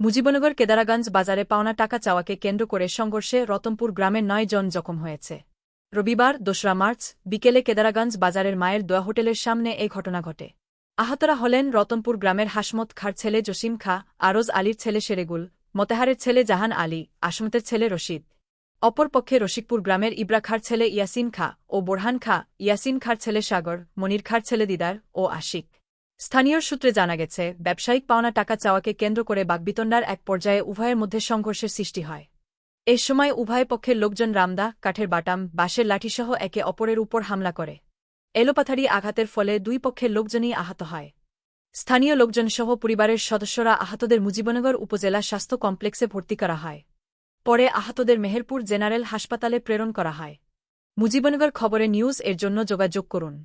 মুজিবনগর কেদারাগঞ্জ বাজারে পাওনা টাকা চাওয়াকে কেন্দ্র করে সংঘর্ষে রতনপুর গ্রামের নয় জন জখম হয়েছে। রবিবার, দোসরা মার্চ, বিকেলে কেদারাগঞ্জ বাজারের মায়ের দোয়া হোটেলের সামনে এই ঘটনা ঘটে। আহতরা হলেন রতনপুর গ্রামের হাসমত খার ছেলে জসিম খা, আরজ আলীর ছেলে শেরেগুল, মতেহারের ছেলে জাহান আলী, আসমতের ছেলে রশিদ। অপরপক্ষে রশিকপুর গ্রামের ইব্রা খার ছেলে ইয়াসিন খা ও বোরহান খা, ইয়াসিন খার ছেলে সাগর, মনির খার ছেলে দিদার ও আশিক। স্থানীয় সূত্রে জানা গেছে, ব্যবসায়িক পাওনা টাকা চাওয়াকে কেন্দ্র করে বাগবিতণ্ডার এক পর্যায়ে উভয়ের মধ্যে সংঘর্ষের সৃষ্টি হয়। এ সময় উভয় পক্ষের লোকজন রামদা, কাঠের বাটাম, বাঁশের লাঠিসহ একে অপরের উপর হামলা করে। এলোপাথারি আঘাতের ফলে দুই পক্ষের লোকজনই আহত হয়। স্থানীয় লোকজনসহ পরিবারের সদস্যরা আহতদের মুজিবনগর উপজেলা স্বাস্থ্য কমপ্লেক্সে ভর্তি করা হয়। পরে আহতদের মেহেরপুর জেনারেল হাসপাতালে প্রেরণ করা হয়। মুজিবনগর খবরে নিউজ এর জন্য যোগাযোগ করুন।